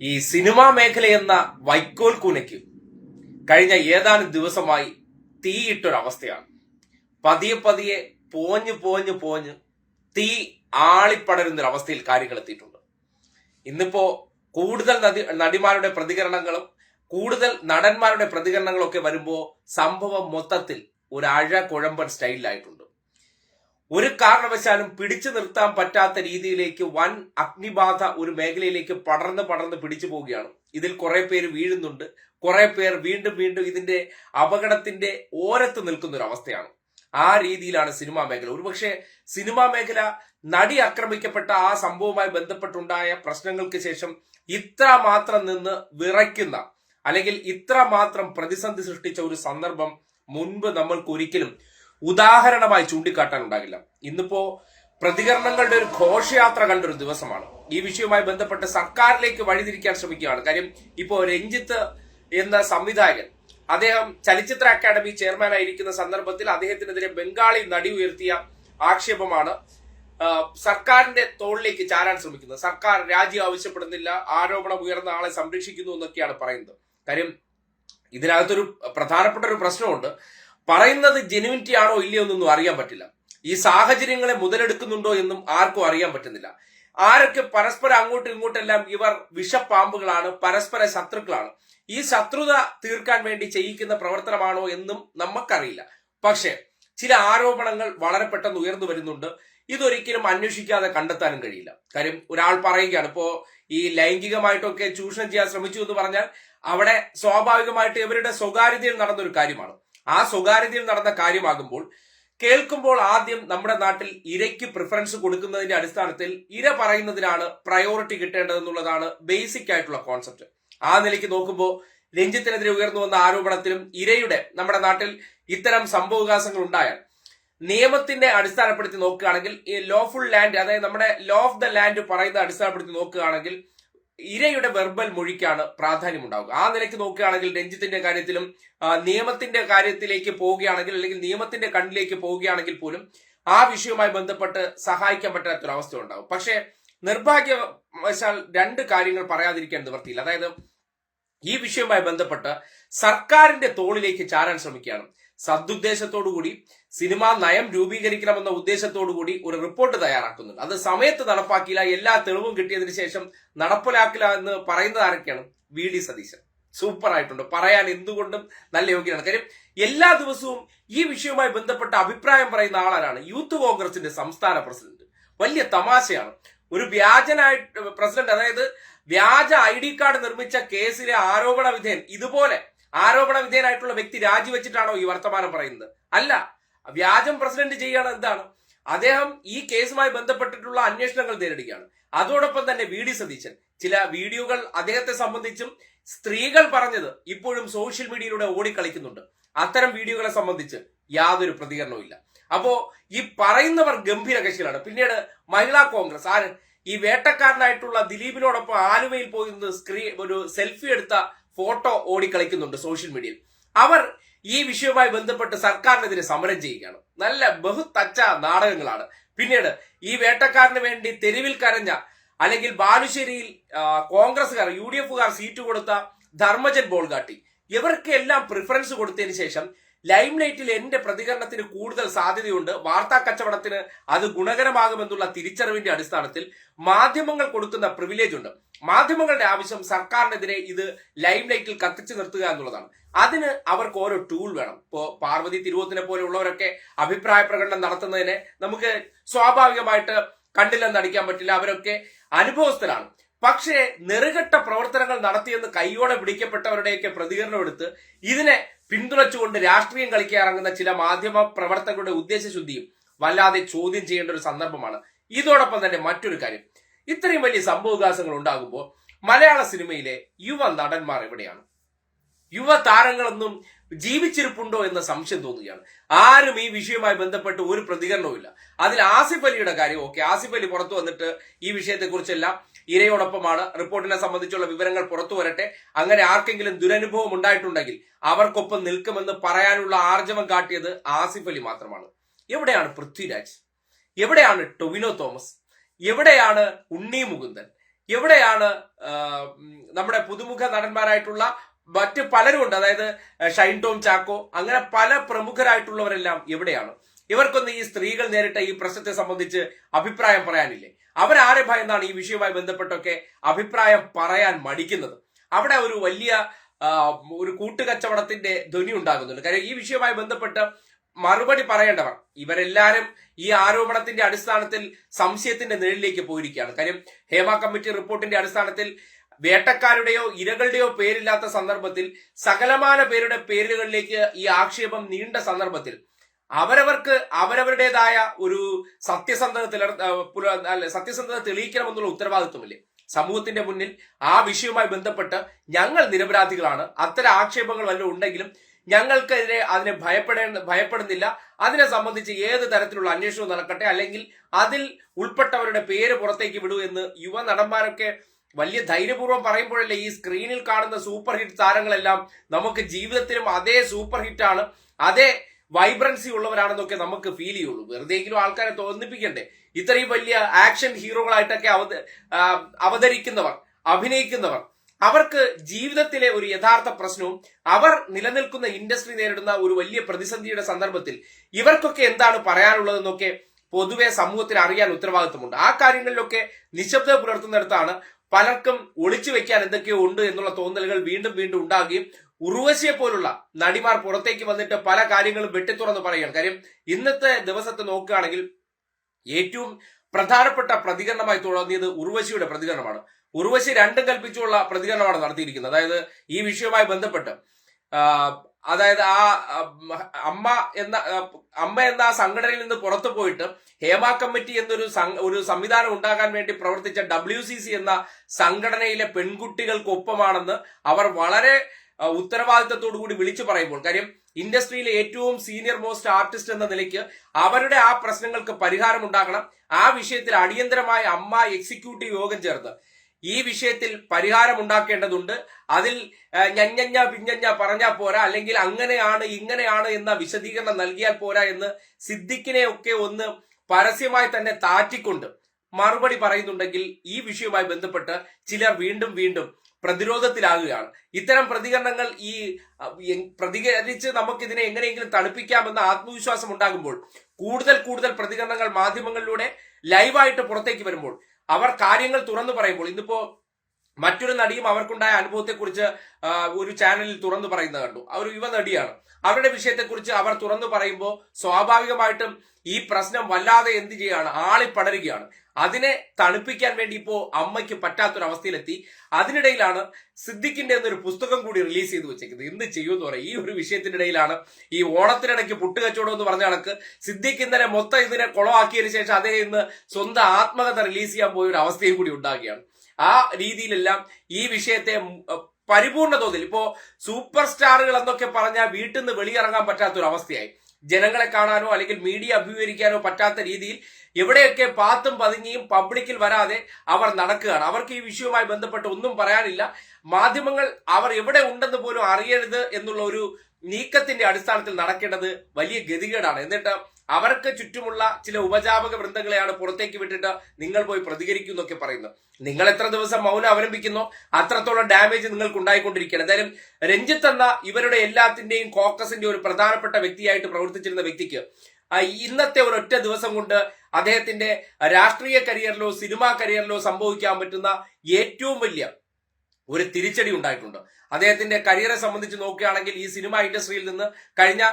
ഈ സിനിമാ മേഖല എന്ന വൈക്കോൽ കൂനയ്ക്ക് കഴിഞ്ഞ ഏതാനും ദിവസമായി തീയിട്ടൊരവസ്ഥയാണ്. പതിയെ പതിയെ പോഞ്ഞ് പോഞ്ഞ് പോഞ്ഞ് തീ ആളിപ്പടരുന്നൊരവസ്ഥയിൽ കാര്യങ്ങൾ എത്തിയിട്ടുണ്ട്. ഇന്നിപ്പോ കൂടുതൽ നടി നടിമാരുടെ പ്രതികരണങ്ങളും കൂടുതൽ നടന്മാരുടെ പ്രതികരണങ്ങളൊക്കെ വരുമ്പോൾ സംഭവം മൊത്തത്തിൽ ഒരു അഴ കുഴമ്പൻ സ്റ്റൈലിലായിട്ടുണ്ട്. ഒരു കാരണവശാലും പിടിച്ചു നിർത്താൻ പറ്റാത്ത രീതിയിലേക്ക് വൻ അഗ്നിബാധ ഒരു മേഖലയിലേക്ക് പടർന്ന് പടർന്ന് പിടിച്ചു പോവുകയാണ്. ഇതിൽ കുറെ പേര് വീഴുന്നുണ്ട്. കുറെ പേർ വീണ്ടും വീണ്ടും ഇതിന്റെ അപകടത്തിന്റെ ഓരത്ത് നിൽക്കുന്ന ഒരു അവസ്ഥയാണ്. ആ രീതിയിലാണ് സിനിമാ മേഖല. ഒരുപക്ഷെ സിനിമാ മേഖല നടി ആക്രമിക്കപ്പെട്ട ആ സംഭവവുമായി ബന്ധപ്പെട്ടുണ്ടായ പ്രശ്നങ്ങൾക്ക് ശേഷം ഇത്ര മാത്രം നിന്ന് വിറയ്ക്കുന്ന അല്ലെങ്കിൽ ഇത്ര മാത്രം പ്രതിസന്ധി സൃഷ്ടിച്ച ഒരു സന്ദർഭം മുൻപ് നമ്മൾക്ക് ഒരിക്കലും ഉദാഹരണമായി ചൂണ്ടിക്കാട്ടാൻ ഉണ്ടാകില്ല. ഇന്നിപ്പോ പ്രതികരണങ്ങളുടെ ഒരു ഘോഷയാത്ര കണ്ട ഒരു ദിവസമാണ്. ഈ വിഷയവുമായി ബന്ധപ്പെട്ട് സർക്കാരിലേക്ക് വഴിതിരിക്കാൻ ശ്രമിക്കുകയാണ്. കാര്യം ഇപ്പോ രഞ്ജിത്ത് എന്ന സംവിധായകൻ അദ്ദേഹം ചലച്ചിത്ര അക്കാദമി ചെയർമാനായിരിക്കുന്ന സന്ദർഭത്തിൽ അദ്ദേഹത്തിനെതിരെ ബംഗാളി നടി ഉയർത്തിയ ആക്ഷേപമാണ് സർക്കാരിന്റെ തോളിലേക്ക് ചാരാൻ ശ്രമിക്കുന്നത്. സർക്കാർ രാജി ആവശ്യപ്പെടുന്നില്ല ആരോപണം ഉയർന്ന ആളെ സംരക്ഷിക്കുന്നു എന്നൊക്കെയാണ് പറയുന്നത്. കാര്യം ഇതിനകത്തൊരു പ്രധാനപ്പെട്ട ഒരു പ്രശ്നമുണ്ട്. പറയുന്നത് ജെനുവിനിറ്റി ആണോ ഇല്ലയോ എന്നൊന്നും അറിയാൻ പറ്റില്ല. ഈ സാഹചര്യങ്ങളെ മുതലെടുക്കുന്നുണ്ടോ എന്നും ആർക്കും അറിയാൻ പറ്റുന്നില്ല. ആരൊക്കെ പരസ്പരം അങ്ങോട്ടും ഇങ്ങോട്ടെല്ലാം ഇവർ വിഷപ്പാമ്പുകളാണ് പരസ്പര ശത്രുക്കളാണ്. ഈ ശത്രുത തീർക്കാൻ വേണ്ടി ചെയ്യിക്കുന്ന പ്രവർത്തനമാണോ എന്നും നമുക്കറിയില്ല പക്ഷേ ചില ആരോപണങ്ങൾ വളരെ പെട്ടെന്ന് ഉയർന്നു വരുന്നുണ്ട്. ഇതൊരിക്കലും അന്വേഷിക്കാതെ കണ്ടെത്താനും കഴിയില്ല. കാര്യം ഒരാൾ പറയുകയാണ് ഇപ്പോ ഈ ലൈംഗികമായിട്ടൊക്കെ ചൂഷണം ചെയ്യാൻ ശ്രമിച്ചു എന്ന് പറഞ്ഞാൽ അവിടെ സ്വാഭാവികമായിട്ട് ഇവരുടെ സ്വകാര്യതയിൽ നടന്നൊരു കാര്യമാണ്. ആ സ്വകാര്യതയിൽ നടന്ന കാര്യമാകുമ്പോൾ കേൾക്കുമ്പോൾ ആദ്യം നമ്മുടെ നാട്ടിൽ ഇരയ്ക്ക് പ്രിഫറൻസ് കൊടുക്കുന്നതിന്റെ അടിസ്ഥാനത്തിൽ ഇര പറയുന്നതിനാണ് പ്രയോറിറ്റി കിട്ടേണ്ടതെന്നുള്ളതാണ് ബേസിക് ആയിട്ടുള്ള കോൺസെപ്റ്റ് ആ നിലയ്ക്ക് നോക്കുമ്പോൾ രഞ്ജിത്തിനെതിരെ ഉയർന്നു വന്ന ആരോപണത്തിലും ഇരയുടെ നമ്മുടെ നാട്ടിൽ ഇത്തരം സംഭവവികാസങ്ങൾ ഉണ്ടായാൽ നിയമത്തിന്റെ അടിസ്ഥാനപ്പെടുത്തി നോക്കുകയാണെങ്കിൽ ഈ ലോഫുൾ ലാൻഡ് അതായത് നമ്മുടെ ലോ ഓഫ് ദ ലാൻഡ് പറയുന്ന അടിസ്ഥാനപ്പെടുത്തി നോക്കുകയാണെങ്കിൽ ഇരയുടെ വെർബൽ മൊഴിക്കാണ് പ്രാധാന്യം ഉണ്ടാവുക ആ നിലയ്ക്ക് നോക്കുകയാണെങ്കിൽ രഞ്ജിത്തിന്റെ കാര്യത്തിലും നിയമത്തിന്റെ കാര്യത്തിലേക്ക് പോവുകയാണെങ്കിൽ അല്ലെങ്കിൽ നിയമത്തിന്റെ കണ്ണിലേക്ക് പോവുകയാണെങ്കിൽ പോലും ആ വിഷയവുമായി ബന്ധപ്പെട്ട് സഹായിക്കാൻ പറ്റാത്തൊരവസ്ഥ ഉണ്ടാവും പക്ഷേ നിർഭാഗ്യവശാൽ രണ്ട് കാര്യങ്ങൾ പറയാതിരിക്കാൻ നിവർത്തിയില്ല അതായത് ഈ വിഷയവുമായി ബന്ധപ്പെട്ട് സർക്കാരിന്റെ തോളിലേക്ക് ചാരാൻ ശ്രമിക്കുകയാണ്. സദുദ്ദേശത്തോടുകൂടി സിനിമാ നയം രൂപീകരിക്കണമെന്ന ഉദ്ദേശത്തോടുകൂടി ഒരു റിപ്പോർട്ട് തയ്യാറാക്കുന്നുണ്ട്. അത് സമയത്ത് നടപ്പാക്കില്ല എല്ലാ തെളിവും കിട്ടിയതിനു ശേഷം നടപ്പിലാക്കില്ല എന്ന് പറയുന്നത് ആരൊക്കെയാണ്? V D Satheesan. സൂപ്പർ ആയിട്ടുണ്ട്. പറയാൻ എന്തുകൊണ്ടും നല്ല യോഗ്യനാണ്. കാര്യം എല്ലാ ദിവസവും ഈ വിഷയവുമായി ബന്ധപ്പെട്ട അഭിപ്രായം പറയുന്ന ആളാരാണ്? യൂത്ത് കോൺഗ്രസിന്റെ സംസ്ഥാന പ്രസിഡന്റ്. വലിയ തമാശയാണ്. ഒരു വ്യാജനായിട്ട് പ്രസിഡന്റ് അതായത് വ്യാജ ഐ ഡി കാർഡ് നിർമ്മിച്ച കേസിലെ ആരോപണ വിധേയൻ ഇതുപോലെ ആരോപണ വിധേയനായിട്ടുള്ള വ്യക്തി രാജിവെച്ചിട്ടാണോ ഈ വർത്തമാനം പറയുന്നത്? അല്ല. വ്യാജം പ്രസിഡന്റ് ചെയ്യാണ് എന്താണ്? അദ്ദേഹം ഈ കേസുമായി ബന്ധപ്പെട്ടിട്ടുള്ള അന്വേഷണങ്ങൾ നേരിടുകയാണ്. അതോടൊപ്പം തന്നെ വി ഡി സതീശൻ ചില വീഡിയോകൾ അദ്ദേഹത്തെ സംബന്ധിച്ചും സ്ത്രീകൾ പറഞ്ഞത് ഇപ്പോഴും സോഷ്യൽ മീഡിയയിലൂടെ ഓടിക്കളിക്കുന്നുണ്ട്. അത്തരം വീഡിയോകളെ സംബന്ധിച്ച് യാതൊരു പ്രതികരണവും ഇല്ല. അപ്പോ ഈ പറയുന്നവർ ഗംഭീര കക്ഷികളാണ്. പിന്നീട് മഹിളാ കോൺഗ്രസ്. ആര്? ഈ വേട്ടക്കാരനായിട്ടുള്ള ദിലീപിനോടൊപ്പം ആലുവയിൽ പോയി സ്ക്രീ ഒരു സെൽഫി എടുത്ത ഫോട്ടോ ഓടിക്കളിക്കുന്നുണ്ട് സോഷ്യൽ മീഡിയയിൽ. അവർ ഈ വിഷയവുമായി ബന്ധപ്പെട്ട് സർക്കാരിനെതിരെ സമരം ചെയ്യുകയാണ്. നല്ല ബഹുതച്ച നാടകങ്ങളാണ്. പിന്നീട് ഈ വേട്ടക്കാരന് വേണ്ടി തെരുവിൽ കരഞ്ഞ അല്ലെങ്കിൽ ബാലുശ്ശേരിയിൽ കോൺഗ്രസ്സുകാർ യു ഡി എഫുകാർ സീറ്റ് കൊടുത്ത ധർമ്മജൻ ബോൾഗാട്ടി ഇവർക്കെല്ലാം പ്രിഫറൻസ് കൊടുത്തതിന് ശേഷം ലൈം ലൈറ്റിൽ എന്റെ പ്രതികരണത്തിന് കൂടുതൽ സാധ്യതയുണ്ട്. വാർത്താ കച്ചവടത്തിന് അത് ഗുണകരമാകുമെന്നുള്ള തിരിച്ചറിവിന്റെ അടിസ്ഥാനത്തിൽ മാധ്യമങ്ങൾ കൊടുക്കുന്ന പ്രിവിലേജ് ഉണ്ട്. മാധ്യമങ്ങളുടെ ആവശ്യം സർക്കാരിനെതിരെ ഇത് ലൈം ലൈറ്റിൽ കത്തിച്ചു നിർത്തുക എന്നുള്ളതാണ്. അതിന് അവർക്ക് ഓരോ ടൂൾ വേണം. ഇപ്പോ പാർവതി തിരുവോത്തിനെ പോലെയുള്ളവരൊക്കെ അഭിപ്രായ പ്രകടനം നടത്തുന്നതിനെ നമുക്ക് സ്വാഭാവികമായിട്ട് കണ്ടില്ലെന്ന് അടിക്കാൻ പറ്റില്ല. അവരൊക്കെ അനുഭവസ്ഥരാണ്. പക്ഷേ നെറുകെട്ട പ്രവർത്തനങ്ങൾ നടത്തിയെന്ന് കൈയോടെ പിടിക്കപ്പെട്ടവരുടെയൊക്കെ പ്രതികരണം എടുത്ത് ഇതിനെ പിന്തുണച്ചുകൊണ്ട് രാഷ്ട്രീയം കളിക്കാൻ ഇറങ്ങുന്ന ചില മാധ്യമ പ്രവർത്തകരുടെ ഉദ്ദേശശുദ്ധിയും വല്ലാതെ ചോദ്യം ചെയ്യേണ്ട ഒരു സന്ദർഭമാണ്. ഇതോടൊപ്പം തന്നെ മറ്റൊരു കാര്യം. ഇത്രയും വലിയ സംഭവവികാസങ്ങൾ ഉണ്ടാകുമ്പോൾ മലയാള സിനിമയിലെ യുവ നടന്മാർ എവിടെയാണ്? യുവ താരങ്ങളൊന്നും ജീവിച്ചിരിപ്പുണ്ടോ എന്ന സംശയം തോന്നുകയാണ്. ആരും ഈ വിഷയവുമായി ബന്ധപ്പെട്ട് ഒരു പ്രതികരണവും ഇല്ല അതിൽ ആസിഫ് അലിയുടെ കാര്യം ഓക്കെ ആസിഫ് അലി പുറത്തു വന്നിട്ട് ഈ വിഷയത്തെക്കുറിച്ചെല്ലാം ഇരയോടൊപ്പമാണ്. റിപ്പോർട്ടിനെ സംബന്ധിച്ചുള്ള വിവരങ്ങൾ പുറത്തു വരട്ടെ. അങ്ങനെ ആർക്കെങ്കിലും ദുരനുഭവം ഉണ്ടായിട്ടുണ്ടെങ്കിൽ അവർക്കൊപ്പം നിൽക്കുമെന്ന് പറയാനുള്ള ആർജവം കാട്ടിയത് ആസിഫ് അലി മാത്രമാണ്. എവിടെയാണ് പൃഥ്വിരാജ്? എവിടെയാണ് ടൊവിനോ തോമസ്? എവിടെയാണ് ഉണ്ണി മുകുന്ദൻ? എവിടെയാണ് നമ്മുടെ പുതുമുഖ നടന്മാരായിട്ടുള്ള മറ്റ് പലരും ഉണ്ട് അതായത് ഷൈൻ ടോം ചാക്കോ. അങ്ങനെ പല പ്രമുഖരായിട്ടുള്ളവരെല്ലാം എവിടെയാണ്? ഇവർക്കൊന്നും ഈ സ്ത്രീകൾ നേരിട്ട ഈ പ്രശ്നത്തെ സംബന്ധിച്ച് അഭിപ്രായം പറയാനില്ലേ? അവരാരെ ഭയന്നാണ് ഈ വിഷയവുമായി ബന്ധപ്പെട്ടൊക്കെ അഭിപ്രായം പറയാൻ മടിക്കുന്നത്. അവിടെ ഒരു വലിയ ഒരു കൂട്ടുകച്ചവടത്തിന്റെ ധ്വനി ഉണ്ടാകുന്നുണ്ട്. കാര്യം ഈ വിഷയവുമായി ബന്ധപ്പെട്ട് മറുപടി പറയേണ്ടവർ ഇവരെല്ലാരും ഈ ആരോപണത്തിന്റെ അടിസ്ഥാനത്തിൽ സംശയത്തിന്റെ നിഴലിലേക്ക് പോയിരിക്കുകയാണ്. കാര്യം ഹേമ കമ്മിറ്റി റിപ്പോർട്ടിന്റെ അടിസ്ഥാനത്തിൽ വേട്ടക്കാരുടെയോ ഇരകളുടെയോ പേരില്ലാത്ത സന്ദർഭത്തിൽ സകലമാന പേരുടെ പേരുകളിലേക്ക് ഈ ആക്ഷേപം നീണ്ട സന്ദർഭത്തിൽ അവരവർക്ക് അവരവരുടേതായ ഒരു സത്യസന്ധത ആ, സത്യസന്ധത തെളിയിക്കണമെന്നുള്ള ഉത്തരവാദിത്വമില്ലേ? സമൂഹത്തിന്റെ മുന്നിൽ ആ വിഷയവുമായി ബന്ധപ്പെട്ട് ഞങ്ങൾ നിരപരാധികളാണ്. അത്തരം ആക്ഷേപങ്ങൾ വല്ലതും ഉണ്ടെങ്കിലും ഞങ്ങൾക്കെതിരെ അതിനെ ഭയപ്പെടേ ഭയപ്പെടുന്നില്ല. അതിനെ സംബന്ധിച്ച് ഏത് തരത്തിലുള്ള അന്വേഷണവും നടക്കട്ടെ അല്ലെങ്കിൽ അതിൽ ഉൾപ്പെട്ടവരുടെ പേര് പുറത്തേക്ക് വിടൂ എന്ന് യുവ നടന്മാരൊക്കെ വലിയ ധൈര്യപൂർവം പറയുമ്പോഴല്ലേ ഈ സ്ക്രീനിൽ കാണുന്ന സൂപ്പർ ഹിറ്റ് താരങ്ങളെല്ലാം നമുക്ക് ജീവിതത്തിലും അതേ സൂപ്പർ ഹിറ്റാണ്. അതേ വൈബ്രൻസി ഉള്ളവരാണെന്നൊക്കെ നമുക്ക് ഫീൽ ചെയ്യുള്ളൂ. വെറുതെയെങ്കിലും ആൾക്കാരെ തോന്നിപ്പിക്കണ്ടേ ഇത്രയും വലിയ ആക്ഷൻ ഹീറോകളായിട്ടൊക്കെ അവത അവതരിക്കുന്നവർ അഭിനയിക്കുന്നവർ അവർക്ക് ജീവിതത്തിലെ ഒരു യഥാർത്ഥ പ്രശ്നവും അവർ നിലനിൽക്കുന്ന ഇൻഡസ്ട്രി നേരിടുന്ന ഒരു വലിയ പ്രതിസന്ധിയുടെ സന്ദർഭത്തിൽ ഇവർക്കൊക്കെ എന്താണ് പറയാനുള്ളതെന്നൊക്കെ പൊതുവെ സമൂഹത്തിന് അറിയാൻ ഉത്തരവാദിത്വമുണ്ട് ആ കാര്യങ്ങളിലൊക്കെ നിശബ്ദത പുലർത്തുന്നിടത്താണ് പലർക്കും ഒളിച്ചു വെക്കാൻ എന്തൊക്കെയോ ഉണ്ട് എന്നുള്ള തോന്നലുകൾ വീണ്ടും വീണ്ടും ഉണ്ടാകുകയും ഉർവശിയെ പോലുള്ള നടിമാർ പുറത്തേക്ക് വന്നിട്ട് പല കാര്യങ്ങളും വെട്ടിത്തുറന്ന് പറയുകയാണ്. കാര്യം ഇന്നത്തെ ദിവസത്തെ നോക്കുകയാണെങ്കിൽ ഏറ്റവും പ്രധാനപ്പെട്ട പ്രതികരണമായി തുടങ്ങിയത് ഉർവശിയുടെ പ്രതികരണമാണ്. ഉർവശി രണ്ടും കൽപ്പിച്ചുള്ള പ്രതികരണമാണ് നടത്തിയിരിക്കുന്നത്. അതായത് ഈ വിഷയവുമായി ബന്ധപ്പെട്ട് അതായത് ആ അമ്മ എന്ന അമ്മ എന്ന ആ സംഘടനയിൽ നിന്ന് പുറത്തു പോയിട്ട് ഹേമ കമ്മിറ്റി എന്നൊരു ഒരു സംവിധാനം ഉണ്ടാകാൻ വേണ്ടി പ്രവർത്തിച്ച ഡബ്ല്യു എന്ന സംഘടനയിലെ പെൺകുട്ടികൾക്കൊപ്പമാണെന്ന് അവർ വളരെ ഉത്തരവാദിത്തത്തോടു കൂടി വിളിച്ചു പറയുമ്പോൾ കാര്യം ഇൻഡസ്ട്രിയിലെ ഏറ്റവും സീനിയർ മോസ്റ്റ് ആർട്ടിസ്റ്റ് എന്ന നിലയ്ക്ക് അവരുടെ ആ പ്രശ്നങ്ങൾക്ക് പരിഹാരം ഉണ്ടാകണം. ആ വിഷയത്തിൽ അടിയന്തരമായ അമ്മ എക്സിക്യൂട്ടീവ് യോഗം ചേർത്ത് ഈ വിഷയത്തിൽ പരിഹാരം ഉണ്ടാക്കേണ്ടതുണ്ട്. അതിൽ ഞഞ്ഞഞ്ഞ പിഞ്ഞഞ്ഞ പറഞ്ഞാൽ പോരാ അല്ലെങ്കിൽ അങ്ങനെയാണ് ഇങ്ങനെയാണ് എന്ന വിശദീകരണം നൽകിയാൽ പോരാ എന്ന് സിദ്ദിഖിനെ ഒക്കെ ഒന്ന് പരസ്യമായി തന്നെ താറ്റിക്കൊണ്ട് മറുപടി പറയുന്നുണ്ടെങ്കിൽ ഈ വിഷയവുമായി ബന്ധപ്പെട്ട് ചിലർ വീണ്ടും വീണ്ടും പ്രതിരോധത്തിലാകുകയാണ്. ഇത്തരം പ്രതികരണങ്ങൾ ഈ പ്രതികരിച്ച് നമുക്കിതിനെ എങ്ങനെയെങ്കിലും തണുപ്പിക്കാമെന്ന ആത്മവിശ്വാസം ഉണ്ടാകുമ്പോൾ കൂടുതൽ കൂടുതൽ പ്രതികരണങ്ങൾ മാധ്യമങ്ങളിലൂടെ ലൈവായിട്ട് പുറത്തേക്ക് വരുമ്പോൾ അവർ കാര്യങ്ങൾ തുറന്നു പറയുമ്പോൾ ഇന്നിപ്പോ മറ്റൊരു നടിയും അവർക്കുണ്ടായ അനുഭവത്തെക്കുറിച്ച് ഒരു ചാനലിൽ തുറന്നു പറയുന്നത് കണ്ടു. അവർ യുവ നടിയാണ്. അവരുടെ വിഷയത്തെക്കുറിച്ച് അവർ തുറന്നു പറയുമ്പോൾ സ്വാഭാവികമായിട്ടും ഈ പ്രശ്നം വല്ലാതെ എന്ത് ചെയ്യുകയാണ് ആളിപ്പടരുകയാണ്. അതിനെ തണുപ്പിക്കാൻ വേണ്ടി ഇപ്പോ അമ്മയ്ക്ക് പറ്റാത്തൊരവസ്ഥയിലെത്തി. അതിനിടയിലാണ് സിദ്ദിഖിന്റെ എന്നൊരു പുസ്തകം കൂടി റിലീസ് ചെയ്ത് വെച്ചേക്കുന്നത്. എന്ത് ചെയ്യുമെന്ന് പറയാം. ഈ ഒരു വിഷയത്തിനിടയിലാണ് ഈ ഓണത്തിനിടയ്ക്ക് പുട്ടുകച്ചവടം എന്ന് പറഞ്ഞ കണക്ക് സിദ്ദിഖ് ഇന്നലെ മൊത്തം ഇതിനെ കുളമാക്കിയതിനു ശേഷം അദ്ദേഹം ഇന്ന് സ്വന്തം ആത്മകഥ റിലീസ് ചെയ്യാൻ പോയ ഒരു അവസ്ഥയും കൂടി ഉണ്ടാകുകയാണ്. ആ രീതിയിലെല്ലാം ഈ വിഷയത്തെ പരിപൂർണ തോതിൽ ഇപ്പോ സൂപ്പർ സ്റ്റാറുകൾ എന്നൊക്കെ പറഞ്ഞാൽ വീട്ടിൽ നിന്ന് വെളിയിറങ്ങാൻ പറ്റാത്തൊരവസ്ഥയായി. ജനങ്ങളെ കാണാനോ അല്ലെങ്കിൽ മീഡിയ അഭിമുഖീകരിക്കാനോ പറ്റാത്ത രീതിയിൽ എവിടെയൊക്കെ പാത്തും പതുങ്ങിയും പബ്ലിക്കിൽ വരാതെ അവർ നടക്കുകയാണ്. അവർക്ക് ഈ വിഷയവുമായി ബന്ധപ്പെട്ട് ഒന്നും പറയാനില്ല. മാധ്യമങ്ങൾ അവർ എവിടെ ഉണ്ടെന്ന് പോലും അറിയരുത് എന്നുള്ള ഒരു നീക്കത്തിന്റെ അടിസ്ഥാനത്തിൽ നടക്കേണ്ടത് വലിയ ഗതികേടാണ്. എന്നിട്ട് അവർക്ക് ചുറ്റുമുള്ള ചില ഉപജാപക വൃന്ദങ്ങളെയാണ് പുറത്തേക്ക് വിട്ടിട്ട് നിങ്ങൾ പോയി പ്രതികരിക്കും എന്നൊക്കെ പറയുന്നത്. നിങ്ങൾ എത്ര ദിവസം മൗനം അവലംബിക്കുന്നു അത്രത്തോളം ഡാമേജ് നിങ്ങൾക്ക് ഉണ്ടായിക്കൊണ്ടിരിക്കുകയാണ് എന്തായാലും രഞ്ജിത്ത് എന്ന ഇവരുടെ എല്ലാത്തിന്റെയും കോക്കസിന്റെ ഒരു പ്രധാനപ്പെട്ട വ്യക്തിയായിട്ട് പ്രവർത്തിച്ചിരുന്ന വ്യക്തിക്ക് ഇന്നത്തെ ഒരു ഒറ്റ ദിവസം കൊണ്ട് അദ്ദേഹത്തിന്റെ രാഷ്ട്രീയ കരിയറിലോ സിനിമാ കരിയറിലോ സംഭവിക്കാൻ പറ്റുന്ന ഏറ്റവും വലിയ ഒരു തിരിച്ചടി ഉണ്ടായിട്ടുണ്ട്. അദ്ദേഹത്തിന്റെ കരിയറെ സംബന്ധിച്ച് നോക്കുകയാണെങ്കിൽ ഈ സിനിമ ഇൻഡസ്ട്രിയിൽ നിന്ന് കഴിഞ്ഞ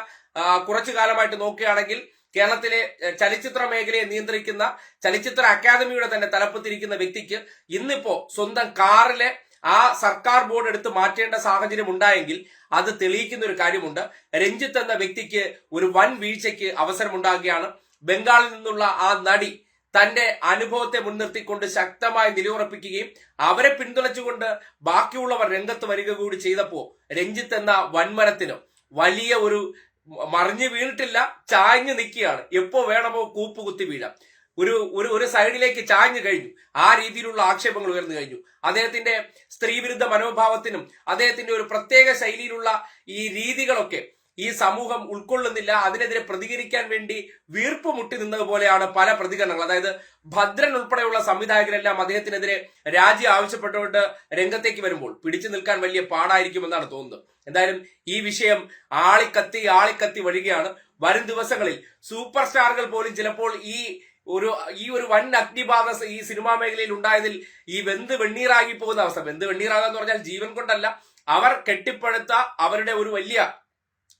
കുറച്ചു കാലമായിട്ട് നോക്കുകയാണെങ്കിൽ കേരളത്തിലെ ചലച്ചിത്ര മേഖലയെ നിയന്ത്രിക്കുന്ന ചലച്ചിത്ര അക്കാദമിയുടെ തന്നെ തലപ്പത്തിരിക്കുന്ന വ്യക്തിക്ക് ഇന്നിപ്പോ സ്വന്തം കാറിലെ ആ സർക്കാർ ബോർഡ് എടുത്ത് മാറ്റേണ്ട സാഹചര്യം ഉണ്ടായെങ്കിൽ അത് തെളിയിക്കുന്ന ഒരു കാര്യമുണ്ട്. രഞ്ജിത്ത് എന്ന വ്യക്തിക്ക് ഒരു വൻ വീഴ്ചയ്ക്ക് അവസരമുണ്ടാകുകയാണ്. ബംഗാളിൽ നിന്നുള്ള ആ നടി തന്റെ അനുഭവത്തെ മുൻനിർത്തിക്കൊണ്ട് ശക്തമായി നിലയുറപ്പിക്കുകയും അവരെ പിന്തുണച്ചുകൊണ്ട് ബാക്കിയുള്ളവർ രംഗത്ത് വരിക കൂടി ചെയ്തപ്പോ രഞ്ജിത്ത് എന്ന വൻമരത്തിന് വലിയ ഒരു മറിഞ്ഞു വീണിട്ടില്ല ചാഞ്ഞു നിൽക്കുകയാണ്. എപ്പോ വേണമോ കൂപ്പ് കുത്തി വീഴാം. ഒരു ഒരു ഒരു സൈഡിലേക്ക് ചാഞ്ഞു കഴിഞ്ഞു. ആ രീതിയിലുള്ള ആക്ഷേപങ്ങൾ ഉയർന്നു കഴിഞ്ഞു. അദ്ദേഹത്തിന്റെ സ്ത്രീവിരുദ്ധ മനോഭാവത്തിനും അദ്ദേഹത്തിന്റെ ഒരു പ്രത്യേക ശൈലിയിലുള്ള ഈ രീതികളൊക്കെ ഈ സമൂഹം ഉൾക്കൊള്ളുന്നില്ല അതിനെതിരെ പ്രതികരിക്കാൻ വേണ്ടി വീർപ്പ് മുട്ടി നിന്നതുപോലെയാണ് പല പ്രതികരണങ്ങൾ അതായത് ഭദ്രൻ ഉൾപ്പെടെയുള്ള സംവിധായകരെല്ലാം അദ്ദേഹത്തിനെതിരെ രാജി ആവശ്യപ്പെട്ടുകൊണ്ട് രംഗത്തേക്ക് വരുമ്പോൾ പിടിച്ചു നിൽക്കാൻ വലിയ പാടായിരിക്കുമെന്നാണ് തോന്നുന്നത്. എന്തായാലും ഈ വിഷയം ആളിക്കത്തി ആളിക്കത്തി വരികയാണ്. വരും ദിവസങ്ങളിൽ സൂപ്പർ സ്റ്റാറുകൾ പോലും ചിലപ്പോൾ ഈ ഒരു ഈ ഒരു വൻ അഗ്നിബാധ ഈ സിനിമാ മേഖലയിൽ ഉണ്ടായതിൽ ഈ വെന്ത് വെണ്ണീറാകി പോകുന്ന അവസ്ഥ. വെന്ത് വെണ്ണീറാകാന്ന് പറഞ്ഞാൽ ജീവൻ കൊണ്ടല്ല. അവർ കെട്ടിപ്പടുത്ത അവരുടെ ഒരു വലിയ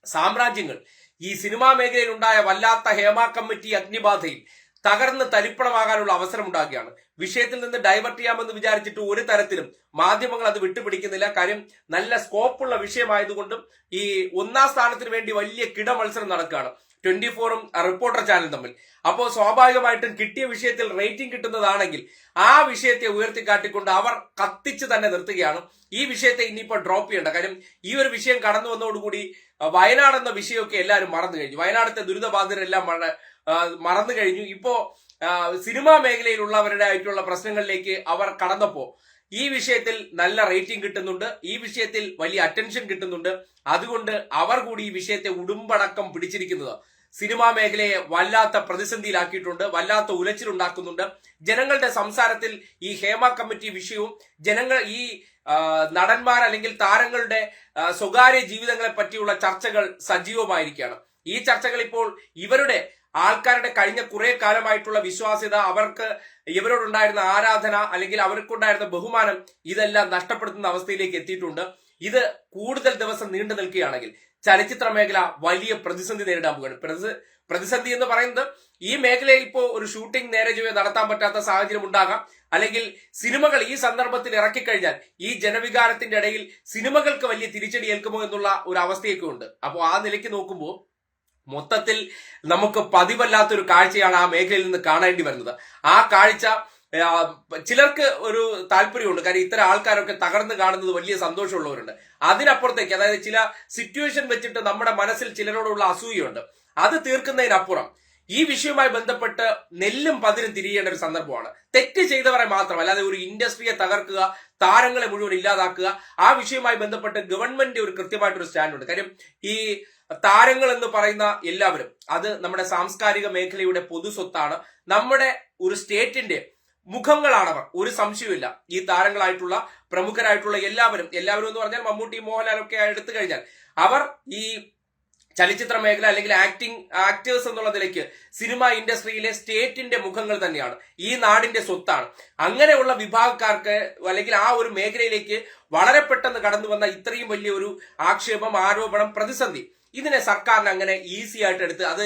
സാമ്രാജ്യങ്ങൾ. ഈ സിനിമാ മേഖലയിൽ ഉണ്ടായ വല്ലാത്ത ഹേമ കമ്മിറ്റി അഗ്നിബാധയിൽ തകർന്ന് തരിപ്പണമാകാനുള്ള അവസരം ഉണ്ടാകുകയാണ് വിഷയത്തിൽ നിന്ന് ഡൈവേർട്ട് ചെയ്യാമെന്ന് വിചാരിച്ചിട്ട് ഒരു തരത്തിലും മാധ്യമങ്ങൾ അത് വിട്ടുപിടിക്കുന്നില്ല. കാര്യം നല്ല സ്കോപ്പുള്ള വിഷയമായതുകൊണ്ടും ഈ ഒന്നാം സ്ഥാനത്തിന് വേണ്ടി വലിയ കിട മത്സരം നടക്കുകയാണ്. ട്വന്റി ഫോറും റിപ്പോർട്ടർ ചാനൽ തമ്മിൽ. അപ്പോൾ സ്വാഭാവികമായിട്ടും കിട്ടിയ വിഷയത്തിൽ റേറ്റിംഗ് കിട്ടുന്നതാണെങ്കിൽ ആ വിഷയത്തെ ഉയർത്തിക്കാട്ടിക്കൊണ്ട് അവർ കത്തിച്ച് തന്നെ നിർത്തുകയാണ്. ഈ വിഷയത്തെ ഇനിയിപ്പോൾ ഡ്രോപ്പ് ചെയ്യേണ്ട. കാര്യം ഈ ഒരു വിഷയം കടന്നു വന്നതോടുകൂടി വയനാട് എന്ന വിഷയമൊക്കെ എല്ലാവരും മറന്നു കഴിഞ്ഞു. വയനാടത്തെ ദുരിതബാധിതരെല്ലാം മറന്നു കഴിഞ്ഞു. ഇപ്പോ സിനിമാ മേഖലയിലുള്ളവരുടെ ആയിട്ടുള്ള പ്രശ്നങ്ങളിലേക്ക് അവർ കടന്നപ്പോ ഈ വിഷയത്തിൽ നല്ല റേറ്റിംഗ് കിട്ടുന്നുണ്ട്. ഈ വിഷയത്തിൽ വലിയ അറ്റൻഷൻ കിട്ടുന്നുണ്ട്. അതുകൊണ്ട് അവർ കൂടി ഈ വിഷയത്തെ ഉടുമ്പടക്കം പിടിച്ചിരിക്കുന്നത് സിനിമാ മേഖലയെ വല്ലാത്ത പ്രതിസന്ധിയിലാക്കിയിട്ടുണ്ട് വല്ലാത്ത ഉലച്ചിലുണ്ടാക്കുന്നുണ്ട്. ജനങ്ങളുടെ സംസാരത്തിൽ ഈ ഹേമ കമ്മിറ്റി വിഷയവും ജനങ്ങൾ ഈ നടന്മാർ അല്ലെങ്കിൽ താരങ്ങളുടെ സ്വകാര്യ ജീവിതങ്ങളെ പറ്റിയുള്ള ചർച്ചകൾ സജീവമായിരിക്കുകയാണ്. ഈ ചർച്ചകൾ ഇപ്പോൾ ഇവരുടെ ആൾക്കാരുടെ കഴിഞ്ഞ കുറെ കാലമായിട്ടുള്ള വിശ്വാസ്യത അവർക്ക് ഇവരോടുണ്ടായിരുന്ന ആരാധന അല്ലെങ്കിൽ അവർക്കുണ്ടായിരുന്ന ബഹുമാനം ഇതെല്ലാം നഷ്ടപ്പെടുത്തുന്ന അവസ്ഥയിലേക്ക് എത്തിയിട്ടുണ്ട്. ഇത് കൂടുതൽ ദിവസം നീണ്ടു നിൽക്കുകയാണെങ്കിൽ ചലച്ചിത്ര മേഖല വലിയ പ്രതിസന്ധി നേരിടാൻ പോകുകയാണ് പ്രതിസന്ധി എന്ന് പറയുന്നത് ഈ മേഖലയിൽ ഇപ്പോൾ ഒരു ഷൂട്ടിംഗ് നേരെ ചൊവ്വേ നടത്താൻ പറ്റാത്ത സാഹചര്യം ഉണ്ടാകാം. അല്ലെങ്കിൽ സിനിമകൾ ഈ സന്ദർഭത്തിൽ ഇറക്കിക്കഴിഞ്ഞാൽ ഈ ജനവികാരത്തിന്റെ ഇടയിൽ സിനിമകൾക്ക് വലിയ തിരിച്ചടി ഏൽക്കുമോ എന്നുള്ള ഒരു അവസ്ഥയൊക്കെ ഉണ്ട്. അപ്പോൾ ആ നിലയ്ക്ക് നോക്കുമ്പോൾ മൊത്തത്തിൽ നമുക്ക് പതിവല്ലാത്തൊരു കാഴ്ചയാണ് ആ മേഖലയിൽ നിന്ന് കാണേണ്ടി വരുന്നത്. ആ കാഴ്ച ചിലർക്ക് ഒരു താല്പര്യമുണ്ട്. കാര്യം ഇത്തരം ആൾക്കാരൊക്കെ തകർന്ന് കാണുന്നത് വലിയ സന്തോഷമുള്ളവരുണ്ട്. അതിനപ്പുറത്തേക്ക് അതായത് ചില സിറ്റുവേഷൻ വെച്ചിട്ട് നമ്മുടെ മനസ്സിൽ ചിലരോടുള്ള അസൂയുണ്ട് അത് തീർക്കുന്നതിനപ്പുറം ഈ വിഷയവുമായി ബന്ധപ്പെട്ട് നെല്ലും പതിരും തിരിയേണ്ട ഒരു സന്ദർഭമാണ്. തെറ്റ് ചെയ്തവരെ മാത്രം അല്ലാതെ ഒരു ഇൻഡസ്ട്രിയെ തകർക്കുക താരങ്ങളെ മുഴുവൻ ഇല്ലാതാക്കുക ആ വിഷയവുമായി ബന്ധപ്പെട്ട് ഗവൺമെന്റ് ഒരു കൃത്യമായിട്ടൊരു സ്റ്റാൻഡുണ്ട്. കാര്യം ഈ താരങ്ങൾ എന്ന് പറയുന്ന എല്ലാവരും അത് നമ്മുടെ സാംസ്കാരിക മേഖലയുടെ പൊതു സ്വത്താണ് നമ്മുടെ ഒരു സ്റ്റേറ്റിന്റെ മുഖങ്ങളാണവർ. ഒരു സംശയമില്ല ഈ താരങ്ങളായിട്ടുള്ള പ്രമുഖരായിട്ടുള്ള എല്ലാവരും എല്ലാവരും എന്ന് പറഞ്ഞാൽ മമ്മൂട്ടി മോഹൻലാൽ ഒക്കെ എടുത്തു കഴിഞ്ഞാൽ അവർ ഈ ചലച്ചിത്ര മേഖല അല്ലെങ്കിൽ ആക്ടിംഗ് ആക്ടേഴ്സ് എന്നുള്ള നിലയ്ക്ക് സിനിമ ഇൻഡസ്ട്രിയിലെ സ്റ്റേറ്റിന്റെ മുഖങ്ങൾ തന്നെയാണ്. ഈ നാടിന്റെ സ്വത്താണ്. അങ്ങനെയുള്ള വിഭാഗക്കാർക്ക് അല്ലെങ്കിൽ ആ ഒരു മേഖലയിലേക്ക് വളരെ പെട്ടെന്ന് കടന്നു വന്ന ഇത്രയും വലിയ ഒരു ആക്ഷേപം ആരോപണം പ്രതിസന്ധി ഇതിനെ സർക്കാരിന് അങ്ങനെ ഈസി ആയിട്ട് എടുത്ത് അത്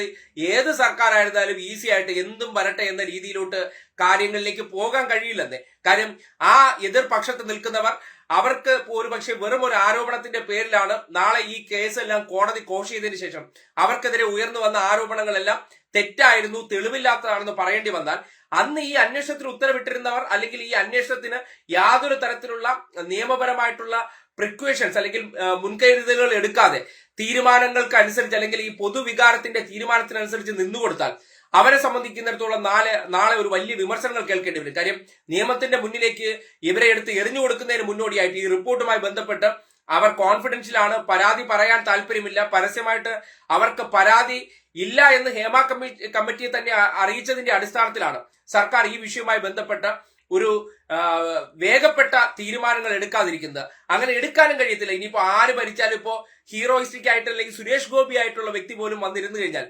ഏത് സർക്കാരായിരുന്നാലും ഈസി ആയിട്ട് എന്തും വരട്ടെ എന്ന രീതിയിലോട്ട് കാര്യങ്ങളിലേക്ക് പോകാൻ കഴിയില്ലെന്നേ. കാര്യം ആ എതിർപക്ഷത്ത് നിൽക്കുന്നവർ അവർക്ക് ഒരു പക്ഷേ വെറും ഒരു ആരോപണത്തിന്റെ പേരിലാണ് നാളെ ഈ കേസെല്ലാം കോടതി കോഷ് ചെയ്തതിനു ശേഷം അവർക്കെതിരെ ഉയർന്നു വന്ന ആരോപണങ്ങളെല്ലാം തെറ്റായിരുന്നു തെളിവില്ലാത്തതാണെന്ന് പറയേണ്ടി വന്നാൽ അന്ന് ഈ അന്വേഷണത്തിന് ഉത്തരവിട്ടിരുന്നവർ അല്ലെങ്കിൽ ഈ അന്വേഷണത്തിന് യാതൊരു തരത്തിലുള്ള നിയമപരമായിട്ടുള്ള പ്രിക്വേഷൻസ് അല്ലെങ്കിൽ മുൻകരുതലുകൾ എടുക്കാതെ തീരുമാനങ്ങൾക്ക് അനുസരിച്ച് അല്ലെങ്കിൽ ഈ പൊതുവികാരത്തിന്റെ തീരുമാനത്തിനനുസരിച്ച് നിന്നുകൊടുത്താൽ അവരെ സംബന്ധിക്കുന്നിടത്തോളം നാളെ നാളെ ഒരു വലിയ വിമർശനങ്ങൾ കേൾക്കേണ്ടി വരും. കാര്യം നിയമത്തിന്റെ മുന്നിലേക്ക് ഇവരെ എടുത്ത് എറിഞ്ഞു കൊടുക്കുന്നതിന് മുന്നോടിയായിട്ട് ഈ റിപ്പോർട്ടുമായി ബന്ധപ്പെട്ട് അവർ കോൺഫിഡൻഷ്യലാണ് പരാതി പറയാൻ താല്പര്യമില്ല പരസ്യമായിട്ട് അവർക്ക് പരാതി ഇല്ല എന്ന് ഹേമ കമ്മിറ്റി കമ്മിറ്റിയെ തന്നെ അറിയിച്ചതിന്റെ അടിസ്ഥാനത്തിലാണ് സർക്കാർ ഈ വിഷയവുമായി ബന്ധപ്പെട്ട ഒരു വേഗപ്പെട്ട തീരുമാനങ്ങൾ എടുക്കാതിരിക്കുന്നത്. അങ്ങനെ എടുക്കാനും കഴിയത്തില്ല. ഇനിയിപ്പോ ആര് ഭരിച്ചാലും ഇപ്പോ ഹീറോയിസ്റ്റിക് ആയിട്ട് അല്ലെങ്കിൽ സുരേഷ് ഗോപി ആയിട്ടുള്ള വ്യക്തി പോലും വന്നിരുന്നു കഴിഞ്ഞാൽ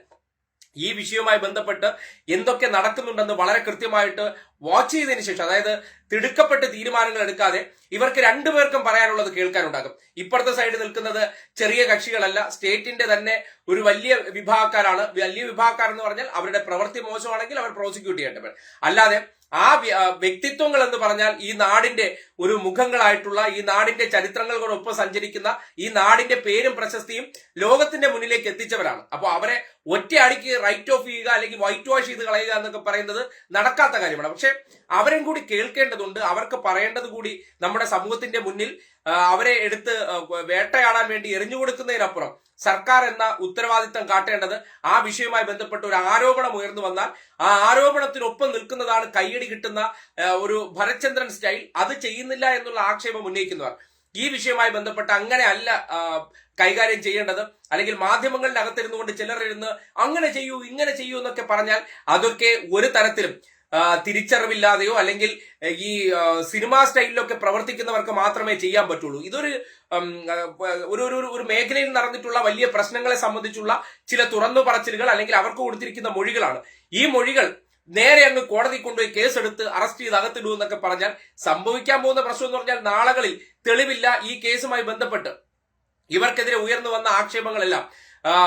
ഈ വിഷയവുമായി ബന്ധപ്പെട്ട് എന്തൊക്കെ നടക്കുന്നുണ്ടെന്ന് വളരെ കൃത്യമായിട്ട് വാച്ച് ചെയ്തതിന് ശേഷം അതായത് തിടുക്കപ്പെട്ട് തീരുമാനങ്ങൾ എടുക്കാതെ ഇവർക്ക് രണ്ടുപേർക്കും പറയാനുള്ളത് കേൾക്കാനുണ്ടാകും. ഇപ്പുറത്തെ സൈഡ് നിൽക്കുന്നത് ചെറിയ കക്ഷികളല്ല സ്റ്റേറ്റിന്റെ തന്നെ ഒരു വലിയ വിഭാഗക്കാരാണ്. വലിയ വിഭാഗക്കാർ എന്ന് പറഞ്ഞാൽ അവരുടെ പ്രവൃത്തി മോശമാണെങ്കിൽ അവർ പ്രോസിക്യൂട്ട് ചെയ്യേണ്ടവർ. അല്ലാതെ ആ വ്യ- വ്യക്തിത്വങ്ങൾ എന്ന് പറഞ്ഞാൽ ഈ നാടിന്റെ ഒരു മുഖങ്ങളായിട്ടുള്ള ഈ നാടിന്റെ ചരിത്രങ്ങളോടൊപ്പം സഞ്ചരിക്കുന്ന ഈ നാടിന്റെ പേരും പ്രശസ്തിയും ലോകത്തിന്റെ മുന്നിലേക്ക് എത്തിച്ചവരാണ്. അപ്പോൾ അവരെ ഒറ്റയടിക്ക് റൈറ്റ് ഓഫ് ചെയ്യുക അല്ലെങ്കിൽ വൈറ്റ് വാഷ് ചെയ്ത് കളയുക എന്നൊക്കെ പറയുന്നത് നടക്കാത്ത കാര്യമാണ്. പക്ഷെ അവരും കൂടി കേൾക്കേണ്ടതുണ്ട്. അവർക്ക് പറയേണ്ടത് കൂടി നമ്മുടെ സമൂഹത്തിന്റെ മുന്നിൽ അവരെ എടുത്ത് വേട്ടയാടാൻ വേണ്ടി എറിഞ്ഞു കൊടുക്കുന്നതിനപ്പുറം സർക്കാർ എന്ന ഉത്തരവാദിത്തം കാട്ടേണ്ടത് ആ വിഷയവുമായി ബന്ധപ്പെട്ട് ഒരു ആരോപണം ഉയർന്നു വന്നാൽ ആ ആരോപണത്തിനൊപ്പം നിൽക്കുന്നതാണ് കയ്യടി കിട്ടുന്ന ഒരു ഭരചന്ദ്രൻ സ്റ്റൈൽ. അത് ചെയ്യുന്നില്ല എന്നുള്ള ആക്ഷേപം ഉന്നയിക്കുന്നവർ. ഈ വിഷയവുമായി ബന്ധപ്പെട്ട് അങ്ങനെ അല്ല കൈകാര്യം ചെയ്യേണ്ടത്. അല്ലെങ്കിൽ മാധ്യമങ്ങളുടെ അകത്തിരുന്നു കൊണ്ട് ചിലർ ഇരുന്ന് അങ്ങനെ ചെയ്യൂ ഇങ്ങനെ ചെയ്യൂ എന്നൊക്കെ പറഞ്ഞാൽ അതൊക്കെ ഒരു തരത്തിലും തിരിച്ചറിവില്ലാതെയോ അല്ലെങ്കിൽ ഈ സിനിമാ സ്റ്റൈലിലൊക്കെ പ്രവർത്തിക്കുന്നവർക്ക് മാത്രമേ ചെയ്യാൻ പറ്റുള്ളൂ. ഇതൊരു ഒരു ഒരു- ഒരു മേഖലയിൽ നടന്നിട്ടുള്ള വലിയ പ്രശ്നങ്ങളെ സംബന്ധിച്ചുള്ള ചില തുറന്നു പറച്ചിലുകൾ അല്ലെങ്കിൽ അവർക്ക് കൊടുത്തിരിക്കുന്ന മൊഴികളാണ്. ഈ മൊഴികൾ നേരെ അങ്ങ് കോടതി കൊണ്ടുപോയി കേസെടുത്ത് അറസ്റ്റ് ചെയ്ത് അകത്തിടൂ എന്നൊക്കെ പറഞ്ഞാൽ സംഭവിക്കാൻ പോകുന്ന പ്രശ്നം എന്ന് പറഞ്ഞാൽ നാളുകളിൽ തെളിവില്ല ഈ കേസുമായി ബന്ധപ്പെട്ട്. ഇവർക്കെതിരെ ഉയർന്നു വന്ന ആക്ഷേപങ്ങളെല്ലാം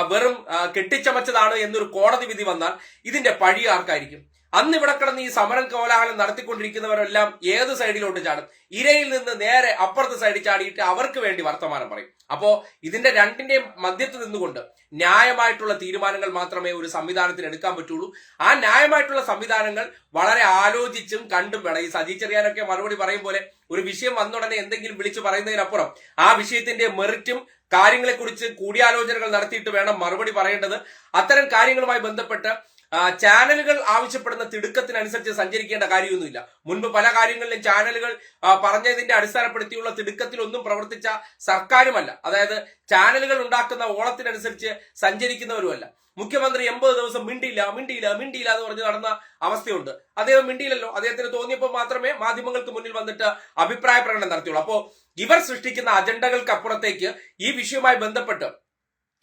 വെറും കെട്ടിച്ചമച്ചതാണ് എന്നൊരു കോടതി വിധി വന്നാൽ ഇതിന്റെ പഴി ആർക്കായിരിക്കും? അന്ന് ഇവിടെ കിടന്ന് ഈ സമരം കോലാഹലം നടത്തിക്കൊണ്ടിരിക്കുന്നവരെല്ലാം ഏത് സൈഡിലോട്ട് ചാടും? ഇരയിൽ നിന്ന് നേരെ അപ്പുറത്തെ സൈഡിൽ ചാടിയിട്ട് അവർക്ക് വേണ്ടി വർത്തമാനം പറയും. അപ്പോ ഇതിന്റെ രണ്ടിന്റെയും മധ്യത്ത് നിന്നുകൊണ്ട് ന്യായമായിട്ടുള്ള തീരുമാനങ്ങൾ മാത്രമേ ഒരു സംവിധാനത്തിന് എടുക്കാൻ പറ്റുള്ളൂ. ആ ന്യായമായിട്ടുള്ള സംവിധാനങ്ങൾ വളരെ ആലോചിച്ചും കണ്ടും വേണം. ഈ സജി ചെറിയാനൊക്കെ മറുപടി പറയും പോലെ ഒരു വിഷയം വന്നുടനെ എന്തെങ്കിലും വിളിച്ചു പറയുന്നതിനപ്പുറം ആ വിഷയത്തിന്റെ മെറിറ്റും കാര്യങ്ങളെക്കുറിച്ച് കൂടിയാലോചനകൾ നടത്തിയിട്ട് വേണം മറുപടി പറയേണ്ടത്. അത്തരം കാര്യങ്ങളുമായി ബന്ധപ്പെട്ട് ചാനലുകൾ ആവശ്യപ്പെടുന്ന തിടുക്കത്തിനനുസരിച്ച് സഞ്ചരിക്കേണ്ട കാര്യമൊന്നുമില്ല. മുൻപ് പല കാര്യങ്ങളിലും ചാനലുകൾ പറഞ്ഞതിന്റെ അടിസ്ഥാനപ്പെടുത്തിയുള്ള തിടുക്കത്തിലൊന്നും പ്രവർത്തിച്ച സർക്കാരുമല്ല. അതായത് ചാനലുകൾ ഉണ്ടാക്കുന്ന ഓളത്തിനനുസരിച്ച് സഞ്ചരിക്കുന്നവരുമല്ല. മുഖ്യമന്ത്രി എൺപത് ദിവസം മിണ്ടിയില്ല മിണ്ടിയില്ല മിണ്ടിയില്ല എന്ന് പറഞ്ഞ് നടന്ന അവസ്ഥയുണ്ട്. അദ്ദേഹം മിണ്ടിയില്ലല്ലോ. അദ്ദേഹത്തിന് തോന്നിയപ്പോൾ മാത്രമേ മാധ്യമങ്ങൾക്ക് മുന്നിൽ വന്നിട്ട് അഭിപ്രായ പ്രകടനം നടത്തിയുള്ളൂ. അപ്പോ ഇവർ സൃഷ്ടിക്കുന്ന അജണ്ടകൾക്ക് അപ്പുറത്തേക്ക് ഈ വിഷയവുമായി ബന്ധപ്പെട്ട്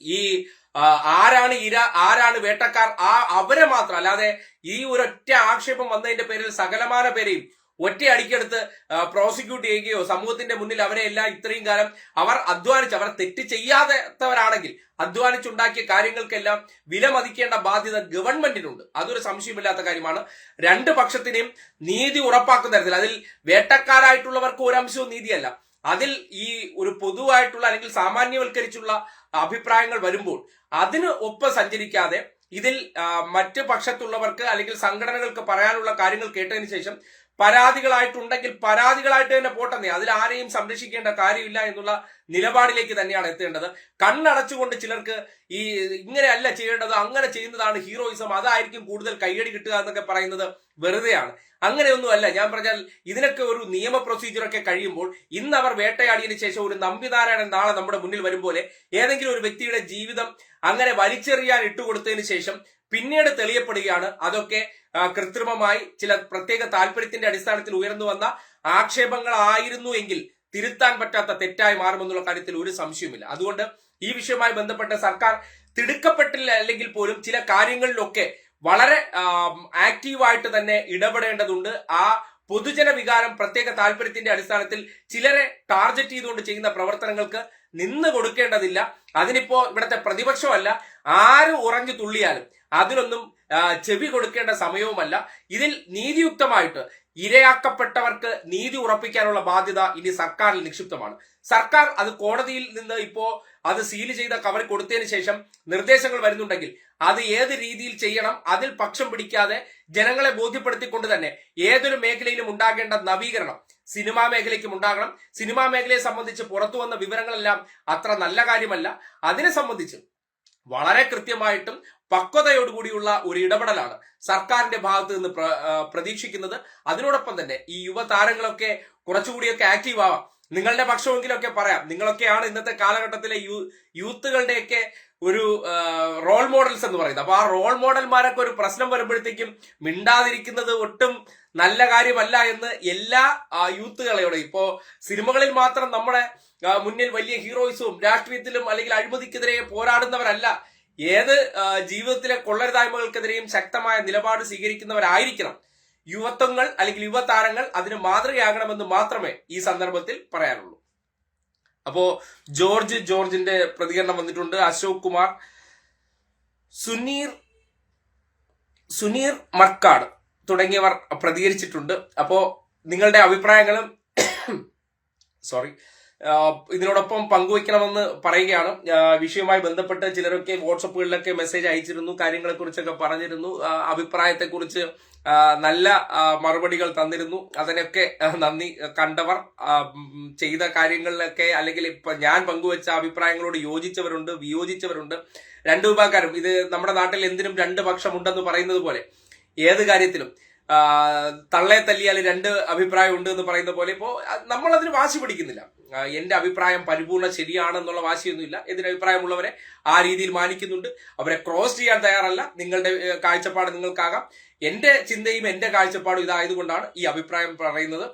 ഈ ആരാണ് ഇര ആരാണ് വേട്ടക്കാർ? ആ അവരെ മാത്രം. അല്ലാതെ ഈ ഒരൊറ്റ ആക്ഷേപം വന്നതിന്റെ പേരിൽ സകലമാന പേരെയും ഒറ്റ അടിക്കെടുത്ത് പ്രോസിക്യൂട്ട് ചെയ്യുകയോ സമൂഹത്തിന്റെ മുന്നിൽ അവരെ എല്ലാം ഇത്രയും കാലം അവർ അധ്വാനിച്ച് അവർ തെറ്റ് ചെയ്യാത്തവരാണെങ്കിൽ അധ്വാനിച്ചുണ്ടാക്കിയ കാര്യങ്ങൾക്കെല്ലാം വില മതിക്കേണ്ട ബാധ്യത ഗവൺമെന്റിനുണ്ട്. അതൊരു സംശയമില്ലാത്ത കാര്യമാണ്. രണ്ട് പക്ഷത്തിനെയും നീതി ഉറപ്പാക്കുന്ന തരത്തിൽ അതിൽ വേട്ടക്കാരായിട്ടുള്ളവർക്ക് ഒരംശവും നീതിയല്ല. അതിൽ ഈ ഒരു പൊതുവായിട്ടുള്ള അല്ലെങ്കിൽ സാമാന്യവൽക്കരിച്ചുള്ള അഭിപ്രായങ്ങൾ വരുമ്പോൾ അതിന് ഒപ്പം സഞ്ചരിക്കാതെ ഇതിൽ മറ്റ് പക്ഷത്തുള്ളവർക്ക് അല്ലെങ്കിൽ സംഘടനകൾക്ക് പറയാനുള്ള കാര്യങ്ങൾ കേട്ടതിന് ശേഷം പരാതികളായിട്ടുണ്ടെങ്കിൽ പരാതികളായിട്ട് തന്നെ പോട്ടെന്നേ അതിൽ ആരെയും സംരക്ഷിക്കേണ്ട കാര്യമില്ല എന്നുള്ള നിലപാടിലേക്ക് തന്നെയാണ് എത്തേണ്ടത്. കണ്ണടച്ചുകൊണ്ട് ചിലർക്ക് ഈ ഇങ്ങനെയല്ല ചെയ്യേണ്ടത് അങ്ങനെ ചെയ്യുന്നതാണ് ഹീറോയിസം. അതായിരിക്കും കൂടുതൽ കയ്യടി കിട്ടുക എന്നൊക്കെ പറയുന്നത് വെറുതെയാണ്. അങ്ങനെയൊന്നുമല്ല. ഞാൻ പറഞ്ഞാൽ ഇതിനൊക്കെ ഒരു നിയമ പ്രൊസീജിയറൊക്കെ കഴിയുമ്പോൾ ഇന്ന് അവർ വേട്ടയാടിയതിന് ശേഷം ഒരു നമ്പിനാരായണൻ നാളെ നമ്മുടെ മുന്നിൽ വരും പോലെ ഏതെങ്കിലും ഒരു വ്യക്തിയുടെ ജീവിതം അങ്ങനെ വലിച്ചെറിയാൻ ഇട്ടുകൊടുത്തതിന് ശേഷം പിന്നീട് തെളിയപ്പെടുകയാണ് അതൊക്കെ കൃത്രിമമായി ചില പ്രത്യേക താല്പര്യത്തിന്റെ അടിസ്ഥാനത്തിൽ ഉയർന്നു വന്ന ആക്ഷേപങ്ങളായിരുന്നു എങ്കിൽ തിരുത്താൻ പറ്റാത്ത തെറ്റായി മാറുമെന്നുള്ള കാര്യത്തിൽ ഒരു സംശയവുമില്ല. അതുകൊണ്ട് ഈ വിഷയവുമായി ബന്ധപ്പെട്ട സർക്കാർ തിടുക്കപ്പെട്ടില്ല അല്ലെങ്കിൽ പോലും ചില കാര്യങ്ങളിലൊക്കെ വളരെ ആക്റ്റീവായിട്ട് തന്നെ ഇടപെടേണ്ടതുണ്ട്. ആ പൊതുജന വികാരം പ്രത്യേക താല്പര്യത്തിന്റെ അടിസ്ഥാനത്തിൽ ചിലരെ ടാർഗറ്റ് ചെയ്തുകൊണ്ട് ചെയ്യുന്ന പ്രവർത്തനങ്ങൾക്ക് നിന്ന് കൊടുക്കേണ്ടതില്ല. അതിനിപ്പോ ഇവിടുത്തെ പ്രതിപക്ഷമല്ല. ആര് ഉറഞ്ഞു തുള്ളിയാലും അതിനൊന്നും ചെവി കൊടുക്കേണ്ട സമയവുമല്ല. ഇതിൽ നീതിയുക്തമായിട്ട് ഇരയാക്കപ്പെട്ടവർക്ക് നീതി ഉറപ്പിക്കാനുള്ള ബാധ്യത ഇനി സർക്കാരിൽ നിക്ഷിപ്തമാണ്. സർക്കാർ അത് കോടതിയിൽ നിന്ന് ഇപ്പോ അത് സീൽ ചെയ്ത കവർ കൊടുത്തതിന് ശേഷം നിർദ്ദേശങ്ങൾ വരുന്നുണ്ടെങ്കിൽ അത് ഏത് രീതിയിൽ ചെയ്യണം അതിൽ പക്ഷം പിടിക്കാതെ ജനങ്ങളെ ബോധ്യപ്പെടുത്തിക്കൊണ്ട് തന്നെ ഏതൊരു മേഖലയിലും ഉണ്ടാകേണ്ട നവീകരണം സിനിമാ മേഖലയ്ക്കും ഉണ്ടാകണം. സിനിമാ മേഖലയെ സംബന്ധിച്ച് പുറത്തു വന്ന വിവരങ്ങളെല്ലാം അത്ര നല്ല കാര്യമല്ല. അതിനെ സംബന്ധിച്ച് വളരെ കൃത്യമായിട്ടും പക്വതയോടുകൂടിയുള്ള ഒരു ഇടപെടലാണ് സർക്കാരിന്റെ ഭാഗത്ത് നിന്ന് പ്ര- പ്രതീക്ഷിക്കുന്നത്. അതിനോടൊപ്പം തന്നെ ഈ യുവതാരങ്ങളൊക്കെ കുറച്ചുകൂടിയൊക്കെ ആക്റ്റീവ് ആവാം. നിങ്ങളുടെ പക്ഷമെങ്കിലൊക്കെ പറയാം. നിങ്ങളൊക്കെയാണ് ഇന്നത്തെ കാലഘട്ടത്തിലെ യൂ യൂത്തുകളുടെയൊക്കെ ഒരു റോൾ മോഡൽസ് എന്ന് പറയുന്നത്. അപ്പൊ ആ റോൾ മോഡൽമാരൊക്കെ ഒരു പ്രശ്നം വരുമ്പോഴത്തേക്കും മിണ്ടാതിരിക്കുന്നത് ഒട്ടും നല്ല കാര്യമല്ല എന്ന് എല്ലാ യൂത്തുകളെയോടും. ഇപ്പോ സിനിമകളിൽ മാത്രം നമ്മുടെ മുന്നിൽ വലിയ ഹീറോയിസും രാഷ്ട്രീയത്തിലും അല്ലെങ്കിൽ അഴിമതിക്കെതിരെ പോരാടുന്നവരല്ല. ഏത് ജീവിതത്തിലെ കൊള്ളരുതായ്മകൾക്കെതിരെയും ശക്തമായ നിലപാട് സ്വീകരിക്കുന്നവരായിരിക്കണം. യുവത്വങ്ങൾ അല്ലെങ്കിൽ യുവതാരങ്ങൾ അതിന് മാതൃകയാകണമെന്ന് മാത്രമേ ഈ സന്ദർഭത്തിൽ പറയാനുള്ളൂ. അപ്പോ ജോർജ് ജോർജിന്റെ പ്രതികരണം വന്നിട്ടുണ്ട്. അശോക് കുമാർ സുനീർ സുനീർ മർക്കാട് തുടങ്ങിയവർ പ്രതികരിച്ചിട്ടുണ്ട്. അപ്പോ നിങ്ങളുടെ അഭിപ്രായങ്ങളും സോറി ഇതിനോടൊപ്പം പങ്കുവയ്ക്കണമെന്ന് പറയുകയാണ്. വിഷയവുമായി ബന്ധപ്പെട്ട് ചിലരൊക്കെ വാട്സപ്പുകളിലൊക്കെ മെസ്സേജ് അയച്ചിരുന്നു കാര്യങ്ങളെക്കുറിച്ചൊക്കെ പറഞ്ഞിരുന്നു. അഭിപ്രായത്തെ അഭിപ്രായത്തെക്കുറിച്ച് നല്ല മറുപടികൾ തന്നിരുന്നു. അതിനൊക്കെ നന്ദി കണ്ടവർ. ചെയ്ത കാര്യങ്ങളിലൊക്കെ അല്ലെങ്കിൽ ഇപ്പൊ ഞാൻ പങ്കുവച്ച അഭിപ്രായങ്ങളോട് യോജിച്ചവരുണ്ട് വിയോജിച്ചവരുണ്ട്. രണ്ടു വിഭാഗക്കാരും. ഇത് നമ്മുടെ നാട്ടിൽ എന്തിനും രണ്ട് പക്ഷമുണ്ടെന്ന് പറയുന്നത് പോലെ ഏത് കാര്യത്തിലും തള്ളെ തല്ലിയാൽ രണ്ട് അഭിപ്രായം ഉണ്ട് എന്ന് പറയുന്ന പോലെ ഇപ്പോൾ നമ്മൾ അതിന് വാശി പിടിക്കുന്നില്ല. എന്റെ അഭിപ്രായം പരിപൂർണ ശരിയാണെന്നുള്ള വാശിയൊന്നുമില്ല. എതിരഭിപ്രായമുള്ളവരെ ആ രീതിയിൽ മാനിക്കുന്നുണ്ട്. അവരെ ക്രോസ് ചെയ്യാൻ തയ്യാറല്ല. നിങ്ങളുടെ കാഴ്ചപ്പാട് നിങ്ങൾക്കാകാം. എന്റെ ചിന്തയും എന്റെ കാഴ്ചപ്പാടും ഇതായതുകൊണ്ടാണ് ഈ അഭിപ്രായം പറയുന്നത്.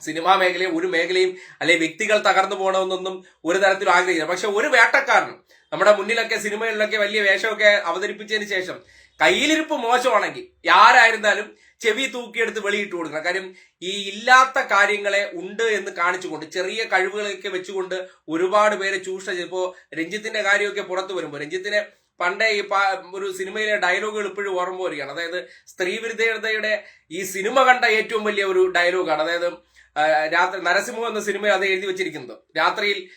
സിനിമാ മേഖലയും ഒരു മേഖലയും അല്ലെങ്കിൽ വ്യക്തികൾ തകർന്നു പോകണമെന്നൊന്നും ഒരു തരത്തിലും ആഗ്രഹിക്കില്ല. പക്ഷെ ഒരു വേട്ടക്കാരനും നമ്മുടെ മുന്നിലൊക്കെ സിനിമകളിലൊക്കെ വലിയ വേഷമൊക്കെ അവതരിപ്പിച്ചതിന് ശേഷം കയ്യിലിരിപ്പ് മോശമാണെങ്കിൽ ആരായിരുന്നാലും ചെവി തൂക്കിയെടുത്ത് വെളിയിട്ട് കൊടുക്കണം. കാര്യം ഈ ഇല്ലാത്ത കാര്യങ്ങളെ ഉണ്ട് എന്ന് കാണിച്ചുകൊണ്ട് ചെറിയ കഴിവുകളൊക്കെ വെച്ചുകൊണ്ട് ഒരുപാട് പേരെ ചൂഷണം ചെയ്തു ഇപ്പോ രഞ്ജിത്തിന്റെ കാര്യമൊക്കെ പുറത്തു വരുമ്പോൾ രഞ്ജിത്തിനെ പണ്ടേ ഈ ഒരു സിനിമയിലെ ഡയലോഗുകൾ ഇപ്പോഴും ഓർമ്മ വരികയാണ്. അതായത് സ്ത്രീ വിരുദ്ധയുടെ ഈ സിനിമ കണ്ട ഏറ്റവും വലിയ ഒരു ഡയലോഗാണ്. അതായത് രാത്രി നരസിംഹം എന്ന സിനിമയിൽ അത് എഴുതി വെച്ചിരിക്കുന്നത്. രാത്രിയിൽ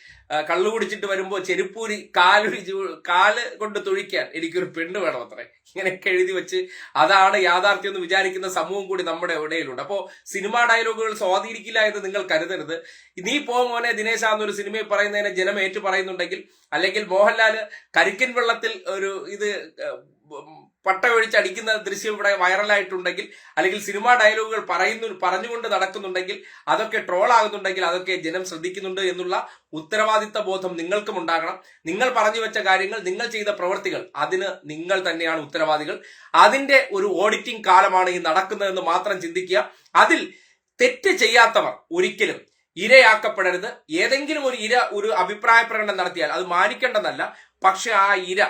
കള്ളു കുടിച്ചിട്ട് വരുമ്പോൾ ചെരുപ്പൂരി കാൽ ചു- കാൽ കൊണ്ട് തുഴിക്കാൻ എനിക്കൊരു പെണ്ണ് വേണം അത്രേ ഇങ്ങനെയൊക്കെ എഴുതി വെച്ച് അതാണ് യാഥാർത്ഥ്യം എന്ന് വിചാരിക്കുന്ന സമൂഹം കൂടി നമ്മുടെ ഇടയിലുണ്ട്. അപ്പോൾ സിനിമാ ഡയലോഗുകൾ സ്വാധീനിക്കില്ല എന്ന് നിങ്ങൾ കരുതരുത്. നീ പോ മോനെ ദിനേശ എന്നൊരു സിനിമയിൽ പറയുന്നതിനെ ജനം ഏറ്റു പറയുന്നുണ്ടെങ്കിൽ അല്ലെങ്കിൽ മോഹൻലാൽ കരിക്കൻ വെള്ളത്തിൽ ഒരു ഇത് ഏഹ്, ഒഴിച്ചടിക്കുന്ന ദൃശ്യം ഇവിടെ വൈറലായിട്ടുണ്ടെങ്കിൽ അല്ലെങ്കിൽ സിനിമാ ഡയലോഗുകൾ പറയുന്നു പറഞ്ഞുകൊണ്ട് നടക്കുന്നുണ്ടെങ്കിൽ അതൊക്കെ ട്രോൾ ആകുന്നുണ്ടെങ്കിൽ അതൊക്കെ ജനം ശ്രദ്ധിക്കുന്നുണ്ട് എന്നുള്ള ഉത്തരവാദിത്ത ബോധം നിങ്ങൾക്കും ഉണ്ടാകണം. നിങ്ങൾ പറഞ്ഞു വെച്ച കാര്യങ്ങൾ നിങ്ങൾ ചെയ്ത പ്രവൃത്തികൾ അതിന് നിങ്ങൾ തന്നെയാണ് ഉത്തരവാദികൾ. അതിന്റെ ഒരു ഓഡിറ്റിംഗ് കാലമാണ് ഈ നടക്കുന്നതെന്ന് മാത്രം ചിന്തിക്കുക. അതിൽ തെറ്റ് ചെയ്യാത്തവർ ഒരിക്കലും ഇരയാക്കപ്പെടരുത്. ഏതെങ്കിലും ഒരു ഇര ഒരു അഭിപ്രായ പ്രകടനം നടത്തിയാൽ അത് മാനിക്കേണ്ടതല്ല. പക്ഷെ ആ ഇര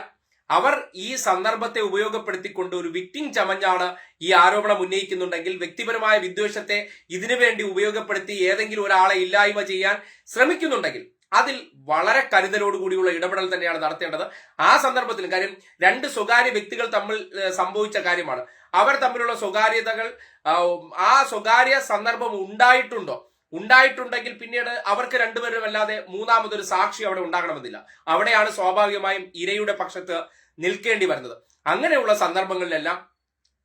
അവർ ഈ സന്ദർഭത്തെ ഉപയോഗപ്പെടുത്തിക്കൊണ്ട് ഒരു വിക്ടിം ചമഞ്ഞാണ് ഈ ആരോപണം ഉന്നയിക്കുന്നുണ്ടെങ്കിൽ വ്യക്തിപരമായ വിദ്വേഷത്തെ ഇതിനുവേണ്ടി ഉപയോഗപ്പെടുത്തി ഏതെങ്കിലും ഒരാളെ ഇല്ലായ്മ ചെയ്യാൻ ശ്രമിക്കുന്നുണ്ടെങ്കിൽ അതിൽ വളരെ കരുതലോടുകൂടിയുള്ള ഇടപെടൽ തന്നെയാണ് നടത്തേണ്ടത്. ആ സന്ദർഭത്തിൽ കാര്യം രണ്ട് സ്വകാര്യ വ്യക്തികൾ തമ്മിൽ സംഭവിച്ച കാര്യമാണ്. അവർ തമ്മിലുള്ള സ്വകാര്യതകൾ ആ, സ്വകാര്യ സന്ദർഭം ഉണ്ടായിട്ടുണ്ടോ? ഉണ്ടായിട്ടുണ്ടെങ്കിൽ പിന്നീട് അവർക്ക് രണ്ടുപേരും അല്ലാതെ മൂന്നാമതൊരു സാക്ഷി അവിടെ ഉണ്ടാകണമെന്നില്ല. അവിടെയാണ് സ്വാഭാവികമായും ഇരയുടെ പക്ഷത്ത് നിൽക്കേണ്ടി വരുന്നത്. അങ്ങനെയുള്ള സന്ദർഭങ്ങളിലെല്ലാം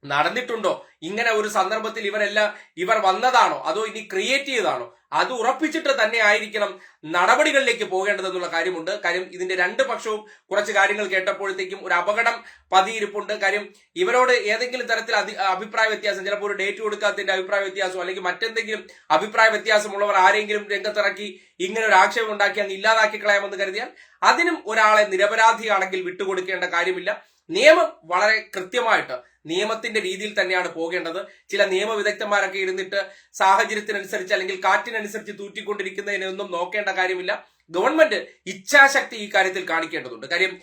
നടന്നിട്ടുണ്ടോ? ഇങ്ങനെ ഒരു സന്ദർഭത്തിൽ ഇവരെല്ലാം ഇവർ വന്നതാണോ? അതോ ഇനി ക്രിയേറ്റ് ചെയ്തതാണോ? അത് ഉറപ്പിച്ചിട്ട് തന്നെ ആയിരിക്കണം നടപടികളിലേക്ക് പോകേണ്ടതെന്നുള്ള കാര്യമുണ്ട്. കാര്യം ഇതിന്റെ രണ്ട് പക്ഷവും കുറച്ച് കാര്യങ്ങൾ കേട്ടപ്പോഴത്തേക്കും ഒരു അപകടം പതിയിരിപ്പുണ്ട്. കാര്യം ഇവരോട് ഏതെങ്കിലും തരത്തിൽ അഭിപ്രായ വ്യത്യാസം ചിലപ്പോൾ ഒരു ഡേറ്റ് കൊടുക്കാത്തതിന്റെ അഭിപ്രായ വ്യത്യാസം അല്ലെങ്കിൽ മറ്റെന്തെങ്കിലും അഭിപ്രായ വ്യത്യാസമുള്ളവർ ആരെങ്കിലും രംഗത്തിറക്കി ഇങ്ങനെ ഒരു ആക്ഷേപം ഉണ്ടാക്കി അങ്ങ് ഇല്ലാതാക്കി കളയാമെന്ന് കരുതിയാൽ അതിനും ഒരാളെ നിരപരാധിയാണെങ്കിൽ വിട്ടുകൊടുക്കേണ്ട കാര്യമില്ല. നിയമം വളരെ കൃത്യമായിട്ട് നിയമത്തിന്റെ രീതിയിൽ തന്നെയാണ് പോകേണ്ടത്. ചില നിയമവിദഗ്ധന്മാരൊക്കെ ഇരുന്നിട്ട് സാഹചര്യത്തിനനുസരിച്ച് അല്ലെങ്കിൽ കാറ്റിനനുസരിച്ച് തൂറ്റിക്കൊണ്ടിരിക്കുന്നതിനൊന്നും നോക്കേണ്ട കാര്യമില്ല. ഗവൺമെന്റ് ഇച്ഛാശക്തി ഈ കാര്യത്തിൽ കാണിക്കേണ്ടതുണ്ട്. കാര്യം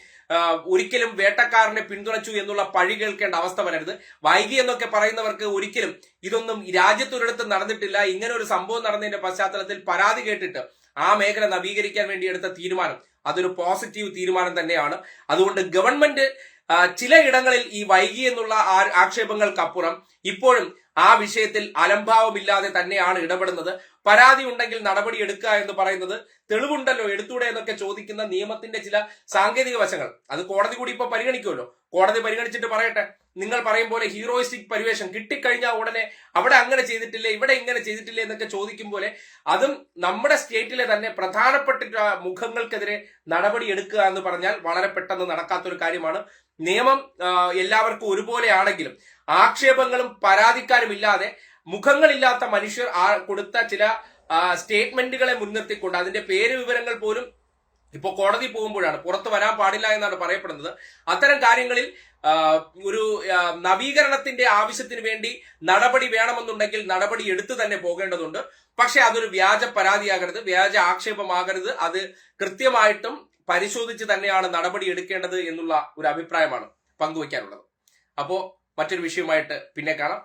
ഒരിക്കലും വേട്ടക്കാരനെ പിന്തുണച്ചു എന്നുള്ള പഴി കേൾക്കേണ്ട അവസ്ഥ വരരുത്. വൈകി എന്നൊക്കെ പറയുന്നവർക്ക് ഒരിക്കലും ഇതൊന്നും രാജ്യത്തൊരിടത്ത് നടന്നിട്ടില്ല. ഇങ്ങനെ ഒരു സംഭവം നടന്നതിന്റെ പശ്ചാത്തലത്തിൽ പരാതി കേട്ടിട്ട് ആ മേഖല നവീകരിക്കാൻ വേണ്ടി എടുത്ത തീരുമാനം അതൊരു പോസിറ്റീവ് തീരുമാനം തന്നെയാണ്. അതുകൊണ്ട് ഗവൺമെന്റ് ചിലയിടങ്ങളിൽ ഈ വൈകി എന്നുള്ള ആക്ഷേപങ്ങൾക്കപ്പുറം ഇപ്പോഴും ആ വിഷയത്തിൽ അലംഭാവമില്ലാതെ തന്നെയാണ് ഇടപെടുന്നത്. പരാതി ഉണ്ടെങ്കിൽ നടപടി എടുക്കുക എന്ന് പറയുന്നത് തെളിവുണ്ടല്ലോ എടുത്തൂടെ എന്നൊക്കെ ചോദിക്കുന്ന നിയമത്തിന്റെ ചില സാങ്കേതിക വശങ്ങൾ. അത് കോടതി കൂടി ഇപ്പൊ പരിഗണിക്കുമല്ലോ. കോടതി പരിഗണിച്ചിട്ട് പറയട്ടെ. നിങ്ങൾ പറയും പോലെ ഹീറോയിസ്റ്റിക് പരിവേഷം കിട്ടിക്കഴിഞ്ഞാൽ ഉടനെ അവിടെ അങ്ങനെ ചെയ്തിട്ടില്ലേ ഇവിടെ ഇങ്ങനെ ചെയ്തിട്ടില്ലേ എന്നൊക്കെ ചോദിക്കും പോലെ അതും നമ്മുടെ സ്റ്റേറ്റിലെ തന്നെ പ്രധാനപ്പെട്ട മുഖങ്ങൾക്കെതിരെ നടപടി എടുക്കുക എന്ന് പറഞ്ഞാൽ വളരെ പെട്ടെന്ന് നടക്കാത്തൊരു കാര്യമാണ്. നിയമം എല്ലാവർക്കും ഒരുപോലെയാണെങ്കിലും ആക്ഷേപങ്ങളും പരാതിക്കാരും ഇല്ലാതെ മുഖങ്ങളില്ലാത്ത മനുഷ്യർ കൊടുത്ത ചില സ്റ്റേറ്റ്മെന്റുകളെ മുൻനിർത്തിക്കൊണ്ട് അതിന്റെ പേര് വിവരങ്ങൾ പോലും ഇപ്പൊ കോടതി പോകുമ്പോഴാണ്. പുറത്ത് വരാൻ പാടില്ല എന്നാണ് പറയപ്പെടുന്നത്. അത്തരം കാര്യങ്ങളിൽ ഒരു നവീകരണത്തിന്റെ ആവശ്യത്തിന് വേണ്ടി നടപടി വേണമെന്നുണ്ടെങ്കിൽ നടപടി എടുത്തു തന്നെ പോകേണ്ടതുണ്ട്. പക്ഷെ അതൊരു വ്യാജ പരാതിയാകരുത്. വ്യാജ ആക്ഷേപമാകരുത്. അത് കൃത്യമായിട്ടും പരിശോധിച്ച് തന്നെയാണ് നടപടി എടുക്കേണ്ടത് എന്നുള്ള ഒരു അഭിപ്രായമാണ് പങ്കുവയ്ക്കാനുള്ളത്. അപ്പോ മറ്റൊരു വിഷയവുമായിട്ട് പിന്നെ കാണാം.